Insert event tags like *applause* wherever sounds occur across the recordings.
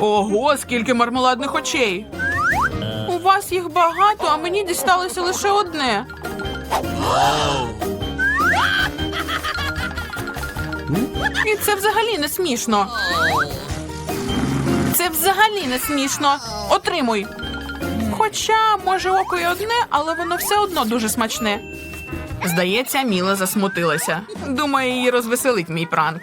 Ого, скільки мармеладних очей. У вас їх багато, а мені дісталося лише одне. І це взагалі не смішно. Це взагалі не смішно. Отримуй. Хоча, може, око й одне, але воно все одно дуже смачне. Здається, Міла засмутилася. Думаю, її розвеселить мій пранк.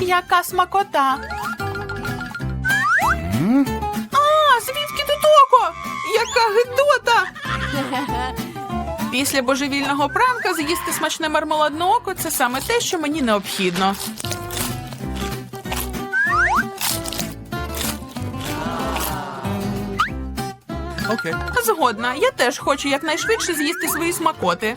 Яка смакота. А, звідки тут око? Яка гидота! Після божевільного пранка з'їсти смачне мармеладне око це саме те, що мені необхідно. Okay. Згодна, я теж хочу якнайшвидше з'їсти свої смакоти.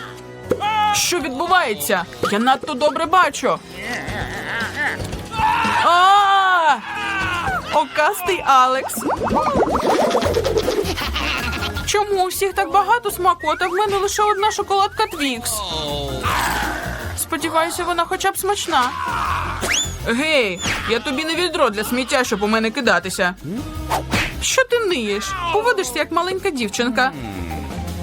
Що відбувається? Я надто добре бачу. А! Окастий Алекс. Чому у всіх так багато смакот, а в мене лише одна шоколадка Твікс? Сподіваюся, вона хоча б смачна. Гей, я тобі не відро для сміття, щоб у мене кидатися. Що ти ниєш? Поводишся як маленька дівчинка.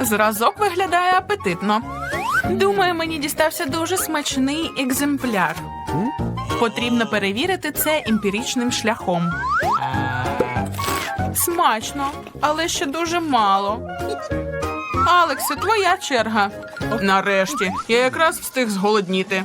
Зразок виглядає апетитно. Думаю, мені дістався дуже смачний екземпляр. Потрібно перевірити це емпіричним шляхом. Смачно, але ще дуже мало. Алексе, твоя черга. Нарешті, я якраз встиг зголодніти.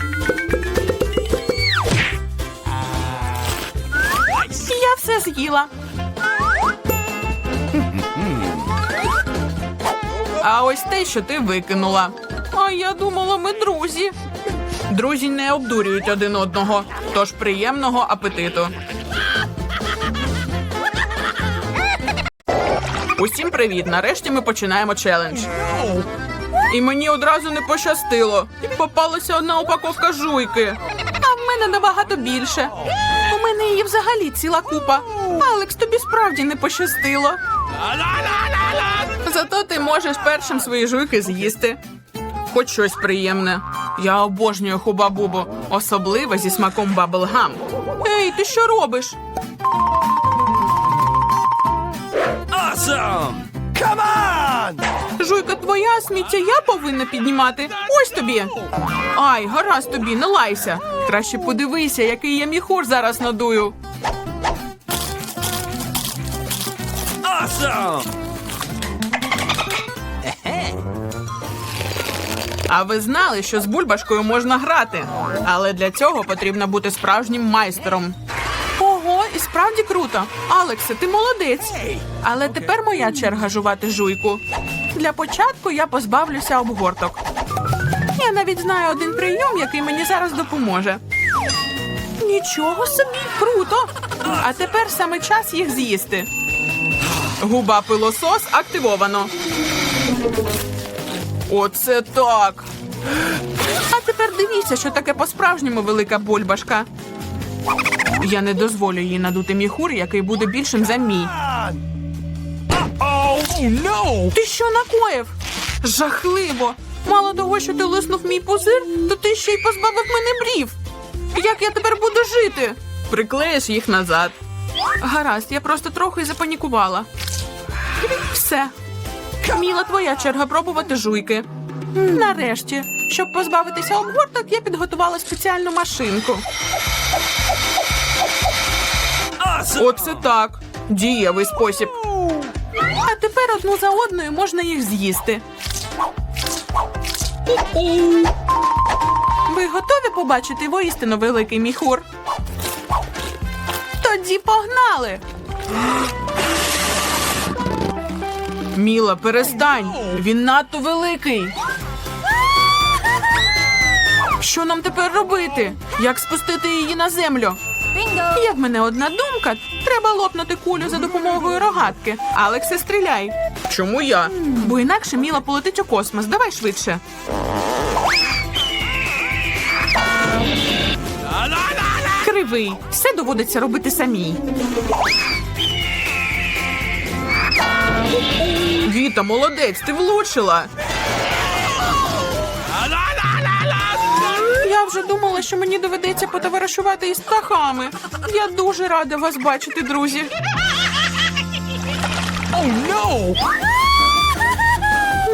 З'їла. А ось те, що ти викинула. А я думала, ми друзі. Друзі не обдурюють один одного, тож приємного апетиту. Усім привіт! Нарешті ми починаємо челендж. І мені одразу не пощастило. Попалася одна упаковка жуйки. А в мене набагато більше. Її взагалі ціла купа. Алекс, тобі справді не пощастило. Зато ти можеш першим свої жуйки з'їсти. Хоч щось приємне. Я обожнюю хуба-бубу, особливо зі смаком баблгам. Ей, ти що робиш? Awesome! Жуйка твоя, сміття я повинна піднімати. Ось тобі. Ай, гаразд тобі, не лайся. Краще подивися, який я міхур зараз надую. Awesome! А ви знали, що з бульбашкою можна грати, але для цього потрібно бути справжнім майстером. Ого, і справді круто. Алексе, ти молодець. Але тепер моя черга жувати жуйку. Для початку я позбавлюся обгорток. Я навіть знаю один прийом, який мені зараз допоможе. Нічого собі, круто! А тепер саме час їх з'їсти. Губа пилосос активовано. Оце так. А тепер дивіться, що таке по-справжньому велика бульбашка. Я не дозволю їй надути міхур, який буде більшим за мій. Oh! Ти що накоїв? Жахливо. Мало того, що ти лиснув мій пузир, то ти ще й позбавив мене брів. Як я тепер буду жити? Приклеїш їх назад. Гаразд, я просто трохи запанікувала. Все. Міла, твоя черга пробувати жуйки. Нарешті, щоб позбавитися обгорток, я підготувала спеціальну машинку. Оце так. Дієвий спосіб. А тепер одну за одною можна їх з'їсти. Ви готові побачити воістину великий міхур? Тоді погнали. Міла, перестань. Він надто великий. Що нам тепер робити? Як спустити її на землю? В мене одна думка. Треба лопнути кулю за допомогою рогатки. Алексе, стріляй. Чому я? Бо інакше Міла полетить у космос. Давай швидше. Кривий. Все доводиться робити самій. Віта, молодець, ти влучила. Я вже думала, що мені доведеться потоваришувати із птахами. Я дуже рада вас бачити, друзі. Oh, no! *laughs*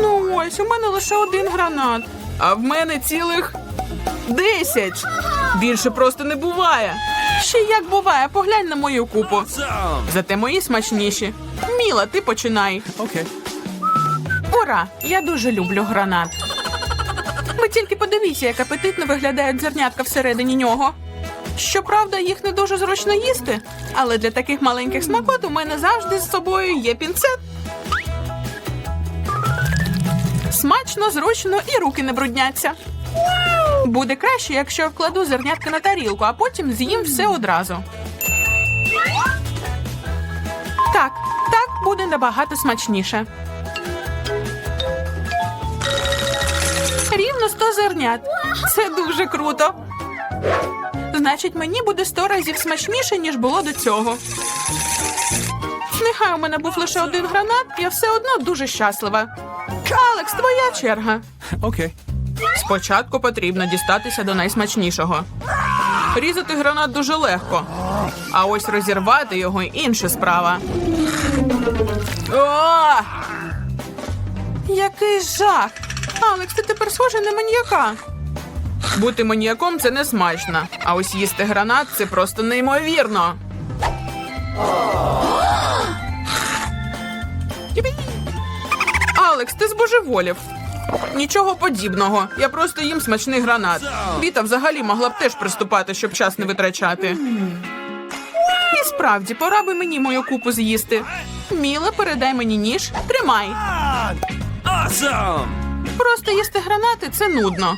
Ну ось, у мене лише один гранат, а в мене цілих десять. Більше просто не буває. Ще як буває, поглянь на мою купу. Зате мої смачніші. Міла, ти починай. Okay. Ура! Я дуже люблю гранат. Ви тільки подивіться, як апетитно виглядають зернятка всередині нього. Щоправда, їх не дуже зручно їсти, але для таких маленьких смакот у мене завжди з собою є пінцет. Смачно, зручно і руки не брудняться. Буде краще, якщо я вкладу зернятка на тарілку, а потім з'їм все одразу. Так, так буде набагато смачніше. Рівно 100 зернят. Це дуже круто. Значить, мені буде 100 разів смачніше, ніж було до цього. Нехай у мене був лише один гранат, я все одно дуже щаслива. Алекс, твоя черга. Okay. Спочатку потрібно дістатися до найсмачнішого. Різати гранат дуже легко, а ось розірвати його інша справа. О! Який жах! Алекс, ти тепер схожий на маніяка. Бути маніяком це не смачно, а ось їсти гранат це просто неймовірно. Алекс, ти збожеволів. Нічого подібного. Я просто їм смачний гранат. Віта взагалі могла б теж приступати, щоб час не витрачати. І справді, пора би мені мою купу з'їсти. Міла, передай мені ніж. Тримай. Просто їсти гранати це нудно.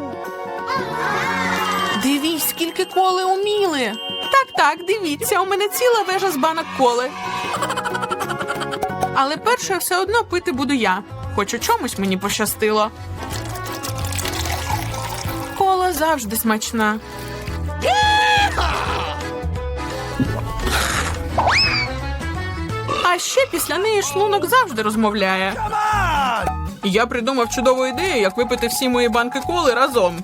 Дивись, скільки коли уміли. Так, так, дивіться, у мене ціла вежа з банок коли. Але першою все одно пити буду я. Хоч у чомусь мені пощастило. Кола завжди смачна. А ще після неї шлунок завжди розмовляє. Я придумав чудову ідею, як випити всі мої банки коли разом.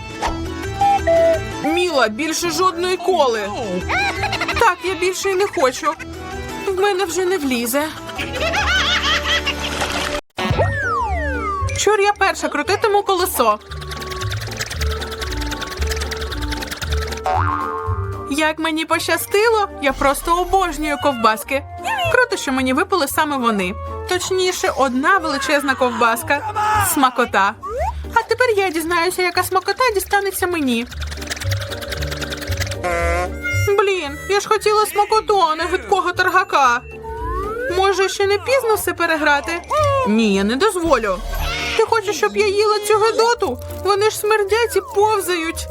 Міла, більше жодної коли. Так, я більше й не хочу. В мене вже не влізе. Чур я перша крутитиму колесо. Як мені пощастило, я просто обожнюю ковбаски. Круто, що мені випали саме вони. Точніше, одна величезна ковбаска. Смакота. Тепер я дізнаюся, яка смакота дістанеться мені. Блін, я ж хотіла смакоту, а не гидкого торгака. Може, ще не пізно все переграти? Ні, я не дозволю. Ти хочеш, щоб я їла цю гидоту? Вони ж смердять і повзають.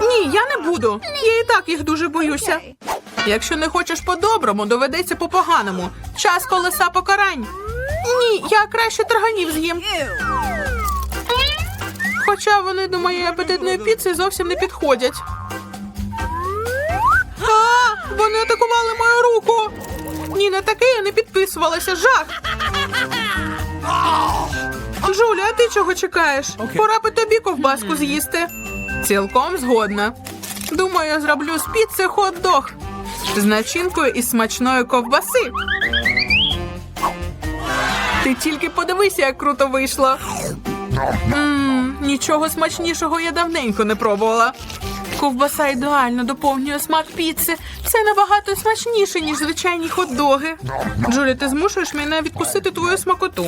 Ні, я не буду. Я і так їх дуже боюся. Якщо не хочеш по-доброму, доведеться по-поганому. Час колеса покарань. Ні, я краще тарганів з'їм. Хоча вони до моєї апетитної піци зовсім не підходять. А, вони атакували мою руку. Ні, на таке я не підписувалася. Жах. Джуля, а ти чого чекаєш? Пора би тобі ковбаску з'їсти. Цілком згодна. Думаю, я зроблю з піци хот-дог з начинкою із смачної ковбаси. Ти тільки подивися, як круто вийшло. Нічого смачнішого я давненько не пробувала. Ковбаса ідеально доповнює смак піци. Це набагато смачніше, ніж звичайні хот-доги. Джулі, ти змушуєш мене відкусити твою смакоту.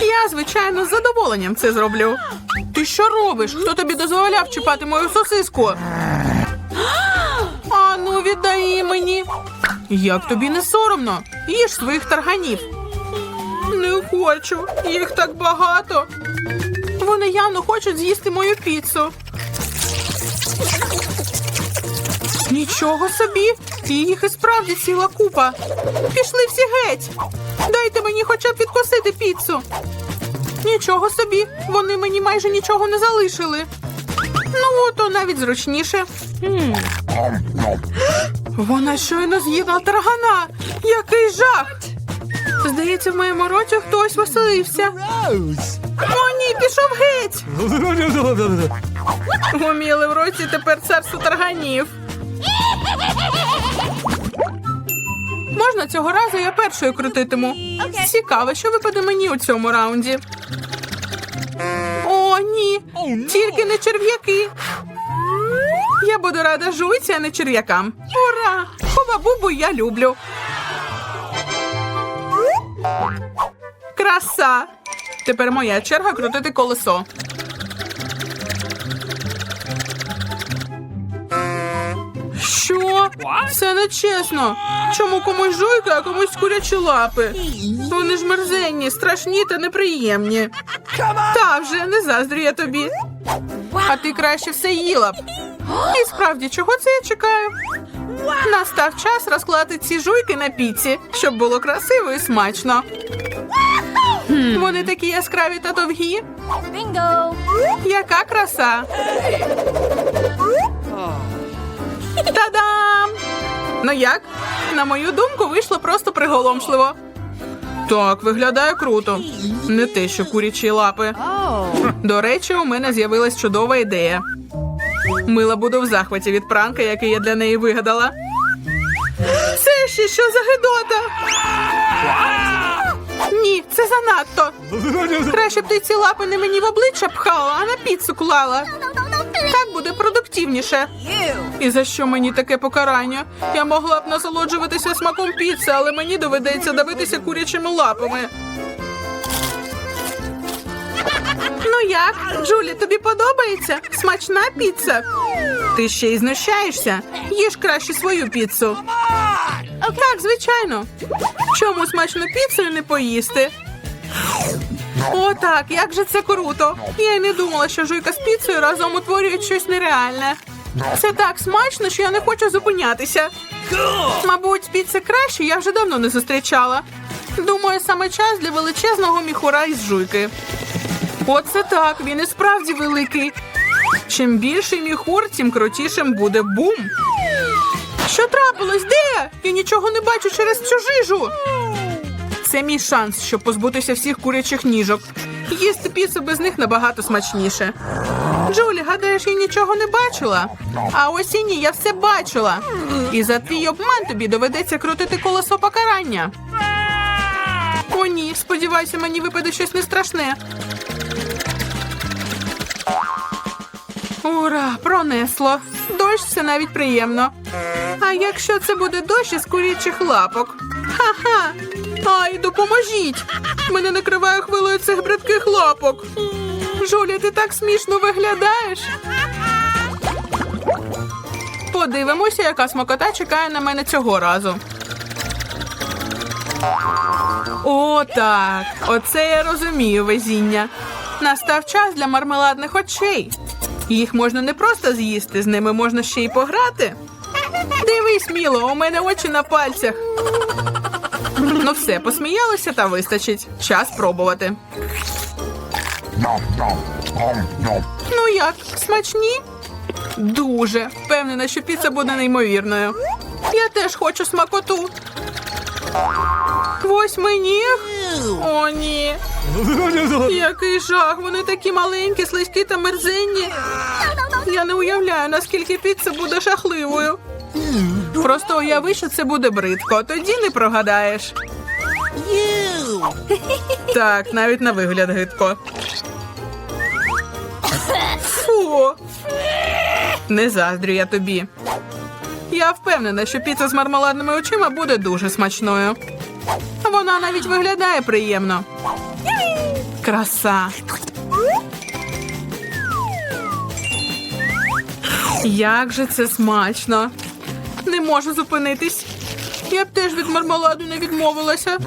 Я, звичайно, з задоволенням це зроблю. Ти що робиш? Хто тобі дозволяв чіпати мою сосиску? А ну віддай мені. Як тобі не соромно? Їж своїх тарганів. Не хочу, їх так багато. Вони явно хочуть з'їсти мою піцу. Нічого собі, їх і справді ціла купа. Пішли всі геть. Дайте мені хоча б відкусити піцу. Нічого собі, вони мені майже нічого не залишили. Ну, то навіть зручніше. Вона щойно з'їла таргана. Який жах! Здається, в моєму роті хтось веселився. О, ні, пішов геть. Гоміли в році тепер царство тарганів. Можна цього разу я першою крутитиму. Цікаво, що випаде мені у цьому раунді. О, ні. Тільки не черв'яки. Я буду рада жуйці, а не черв'якам. Ура! Хуба-бубу я люблю. Краса! Тепер моя черга крутити колесо. Що? Це не чесно. Чому комусь жуйка, а комусь курячі лапи? Вони ж мерзенні, страшні та неприємні. Та вже не заздрю я тобі. А ти краще все їла б. І справді, чого це я чекаю? Настав час розклати ці жуйки на піці, щоб було красиво і смачно. Вони такі яскраві та довгі. Bingo! Яка краса! Та-дам! Ну як? На мою думку, вийшло просто приголомшливо. Так, виглядає круто. Не те, що курячі лапи. До речі, у мене з'явилась чудова ідея. Мила буде в захваті від пранка, який я для неї вигадала. Це ще що за гидота? Ні, це занадто. Краще б ти ці лапи не мені в обличчя пхала, а на піцу клала. Так буде продуктивніше. І за що мені таке покарання? Я могла б насолоджуватися смаком піци, але мені доведеться давитися курячими лапами. Як, Джулі, тобі подобається? Смачна піца? Ти ще й знущаєшся? Їж краще свою піцу. Так, звичайно. Чому смачну піцу не поїсти? О, так, як же це круто! Я й не думала, що жуйка з піцею разом утворюють щось нереальне. Це так смачно, що я не хочу зупинятися. Мабуть, піци краще я вже давно не зустрічала. Думаю, саме час для величезного міхура із жуйки. Оце так, він і справді великий. Чим більший міхур, тим крутішим буде бум. Що трапилось? Де? Я нічого не бачу через цю жижу. Це мій шанс, щоб позбутися всіх курячих ніжок. Їсти піцу без них набагато смачніше. Джулі, гадаєш, я нічого не бачила? А ось і ні, я все бачила. І за твій обман тобі доведеться крутити колесо покарання. О, ні, сподівайся, мені випаде щось не страшне. Ура, пронесло. Дощ це навіть приємно. А якщо це буде дощ із курячих лапок? Ха-ха! Ай, допоможіть! Мене накриває хвилою цих бридких лапок. Жуля, ти так смішно виглядаєш. Подивимося, яка смакота чекає на мене цього разу. О, так. Оце я розумію везіння. Настав час для мармеладних очей. Їх можна не просто з'їсти, з ними можна ще й пограти. Дивись, міло, у мене очі на пальцях. Ну все, посміялися та вистачить. Час пробувати. Ну як, смачні? Дуже. Впевнена, що піца буде неймовірною. Я теж хочу смакоту. Восьминіг? О, ні. *laughs* Який жах, вони такі маленькі, слизькі та мерзенні. Я не уявляю, наскільки піца буде жахливою. Просто уяви, що це буде бридко, тоді не прогадаєш. Так, навіть на вигляд гидко. Фу. Не заздрю я тобі. Я впевнена, що піца з мармеладними очима буде дуже смачною. Вона навіть виглядає приємно. Краса. Як же це смачно. Не можу зупинитись. Я б теж від мармеладу не відмовилася.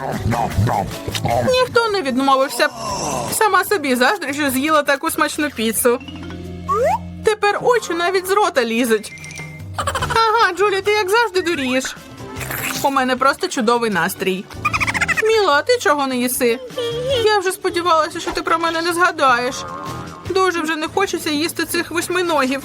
Ніхто не відмовився. Сама собі заздрю, що з'їла таку смачну піцу. Тепер очі навіть з рота лізуть. Ага, Джулі, ти як завжди дурієш. У мене просто чудовий настрій. Міла, а ти чого не їси? Я вже сподівалася, що ти про мене не згадаєш. Дуже вже не хочеться їсти цих восьминогів.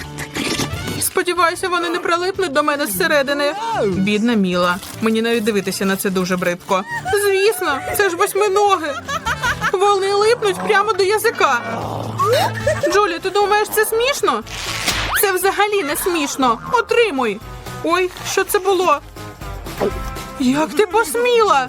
Сподіваюся, вони не прилипнуть до мене зсередини. Бідна Міла. Мені навіть дивитися на це дуже бридко. Звісно, це ж восьминоги. Вони липнуть прямо до язика. Джулі, ти думаєш, це смішно? Це взагалі не смішно. Отримуй. Ой, що це було? Як ти посміла?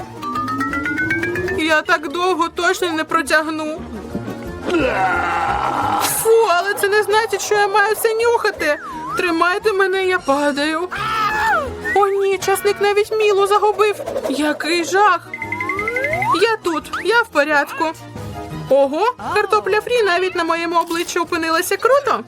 Я так довго точно не протягну. Фу, але це не значить, що я маю все нюхати. Тримайте мене, я падаю. О, ні, часник навіть мілу загубив. Який жах. Я тут, я в порядку. Ого, картопля фрі навіть на моєму обличчі опинилася круто.